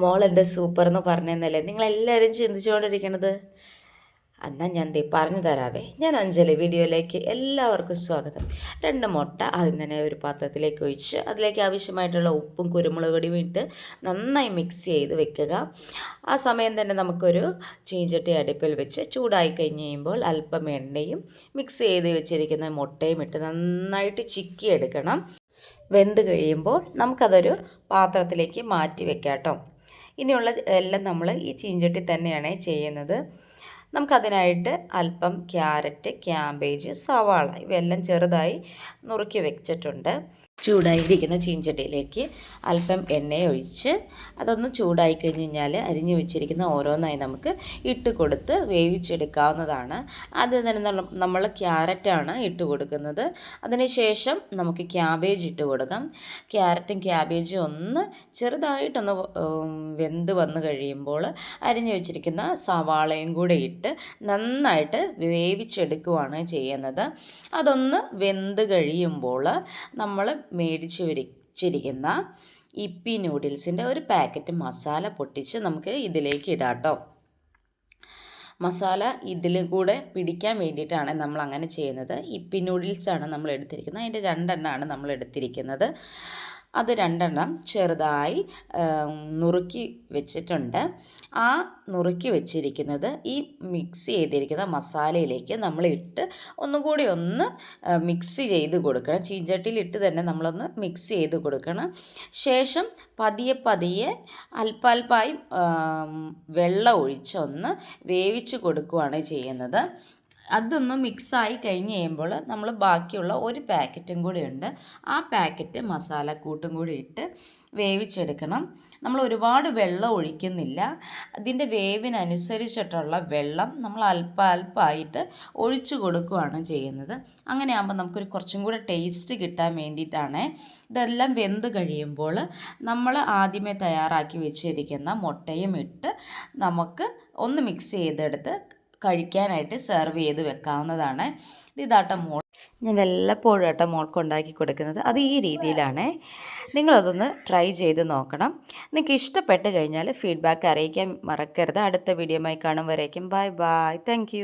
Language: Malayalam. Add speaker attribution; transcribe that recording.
Speaker 1: മോൾ എന്താ സൂപ്പർ എന്ന് പറഞ്ഞെന്നല്ലേ? നിങ്ങളെല്ലാവരും ചിന്തിച്ചുകൊണ്ടിരിക്കണത് എന്നാൽ ഞാൻ ദേ പറഞ്ഞു തരാവേ. ഞാൻ അഞ്ജലി വീഡിയോയിലേക്ക് എല്ലാവർക്കും സ്വാഗതം. രണ്ട് മുട്ട ആദ്യം തന്നെ ഒരു പാത്രത്തിലേക്ക് ഒഴിച്ച് അതിലേക്ക് ആവശ്യമായിട്ടുള്ള ഉപ്പും കുരുമുളക് പൊടിയും ഇട്ട് നന്നായി മിക്സ് ചെയ്ത് വെക്കുക. ആ സമയം തന്നെ നമുക്കൊരു ചീഞ്ചട്ടി അടുപ്പിൽ വെച്ച് ചൂടായി കഴിഞ്ഞ് കഴിയുമ്പോൾ അല്പം എണ്ണയും മിക്സ് ചെയ്ത് വെച്ചിരിക്കുന്ന മുട്ടയും ഇട്ട് നന്നായിട്ട് ചിക്കി എടുക്കണം വെന്ത് കഴിയുമ്പോൾ നമുക്കതൊരു പാത്രത്തിലേക്ക് മാറ്റി വെക്കാം കേട്ടോ ഇനിയുള്ള എല്ലാം നമ്മൾ ഈ ചീഞ്ചട്ടി തന്നെയാണ് ചെയ്യുന്നത്. നമുക്കതിനായിട്ട് അല്പം ക്യാരറ്റ് ക്യാബേജ് സവാള ഇവയെല്ലാം ചെറുതായി നുറുക്കി വെച്ചിട്ടുണ്ട്. ചൂടായിരിക്കുന്ന ചീഞ്ചട്ടിയിലേക്ക് അല്പം എണ്ണ ഒഴിച്ച് അതൊന്ന് ചൂടായി കഴിഞ്ഞ് കഴിഞ്ഞാൽ അരിഞ്ഞു വെച്ചിരിക്കുന്ന ഓരോന്നായി നമുക്ക് ഇട്ട് കൊടുത്ത് വേവിച്ചെടുക്കാവുന്നതാണ്. അത് തന്നെ നമ്മൾ ക്യാരറ്റാണ് ഇട്ട് കൊടുക്കുന്നത്. അതിനുശേഷം നമുക്ക് ക്യാബേജ് ഇട്ട് കൊടുക്കാം. ക്യാരറ്റും ക്യാബേജും ഒന്ന് ചെറുതായിട്ടൊന്ന് വെന്ത് വന്നു കഴിയുമ്പോൾ അരിഞ്ഞു വെച്ചിരിക്കുന്ന സവാളയും കൂടെ ഇട്ട് നന്നായിട്ട് വേവിച്ചെടുക്കുവാണ് ചെയ്യുന്നത്. അതൊന്ന് വെന്ത് കഴിയുമ്പോൾ നമ്മൾ മേടിച്ച് വെച്ചിരിക്കുന്ന ഇപ്പി നൂഡിൽസിന്റെ ഒരു പാക്കറ്റ് മസാല പൊട്ടിച്ച് നമുക്ക് ഇതിലേക്ക് ഇടാം കേട്ടോ. മസാല ഇതിൽ കൂടെ പിടിക്കാൻ വേണ്ടിയിട്ടാണ് നമ്മൾ അങ്ങനെ ചെയ്യുന്നത്. ഇപ്പി നൂഡിൽസാണ് നമ്മൾ എടുത്തിരിക്കുന്നത് അതിന്റെ രണ്ടെണ്ണമാണ് നമ്മൾ എടുത്തിരിക്കുന്നത് അത് രണ്ടെണ്ണം ചെറുതായി നുറുക്കി വെച്ചിട്ടുണ്ട്. ആ നുറുക്കി വെച്ചിരിക്കുന്നത് ഈ മിക്സ് ചെയ്തിരിക്കുന്ന മസാലയിലേക്ക് നമ്മൾ ഇട്ട് ഒന്നും കൂടി ഒന്ന് മിക്സ് ചെയ്ത് കൊടുക്കണം. ചീഞ്ചട്ടിയിൽ ഇട്ട് തന്നെ നമ്മളൊന്ന് മിക്സ് ചെയ്ത് കൊടുക്കണം. ശേഷം പതിയെ പതിയെ അല്പാൽപ്പായി വെള്ളം ഒഴിച്ചൊന്ന് വേവിച്ച് കൊടുക്കുകയാണ് ചെയ്യുന്നത്. അതൊന്ന് മിക്സായി കഴിഞ്ഞ് കഴിയുമ്പോൾ നമ്മൾ ബാക്കിയുള്ള ഒരു പാക്കറ്റും കൂടി ഉണ്ട്. ആ പാക്കറ്റ് മസാലക്കൂട്ടും കൂടി ഇട്ട് വേവിച്ചെടുക്കണം. നമ്മൾ ഒരുപാട് വെള്ളം ഒഴിക്കുന്നില്ല. അതിന്റെ വേവിനനുസരിച്ചിട്ടുള്ള വെള്ളം നമ്മൾ അല്പ അല്പമായിട്ട് ഒഴിച്ചു കൊടുക്കുകയാണ് ചെയ്യുന്നത്. അങ്ങനെ ആകുമ്പോൾ നമുക്കൊരു കുറച്ചും കൂടെ ടേസ്റ്റ് കിട്ടാൻ വേണ്ടിയിട്ടാണ് ഇതെല്ലാം വെന്ത് കഴിയുമ്പോൾ നമ്മൾ ആദ്യമേ തയ്യാറാക്കി വെച്ചിരിക്കുന്ന മുട്ടയും ഇട്ട് നമുക്ക് ഒന്ന് മിക്സ് ചെയ്തെടുത്ത് കഴിക്കാനായിട്ട് സെർവ് ചെയ്ത് വെക്കാവുന്നതാണ്. ഇതാട്ട മോൾ. ഞാൻ വല്ലപ്പോഴും കേട്ടോ മോൾക്ക് ഉണ്ടാക്കി കൊടുക്കുന്നത്. അത് ഈ രീതിയിലാണ്. നിങ്ങളതൊന്ന് ട്രൈ ചെയ്ത് നോക്കണം. നിങ്ങൾക്ക് ഇഷ്ടപ്പെട്ട് കഴിഞ്ഞാൽ ഫീഡ്ബാക്ക് അറിയിക്കാൻ മറക്കരുത്. അടുത്ത വീഡിയോമായി കാണും വരേക്കും. Bye bye. താങ്ക്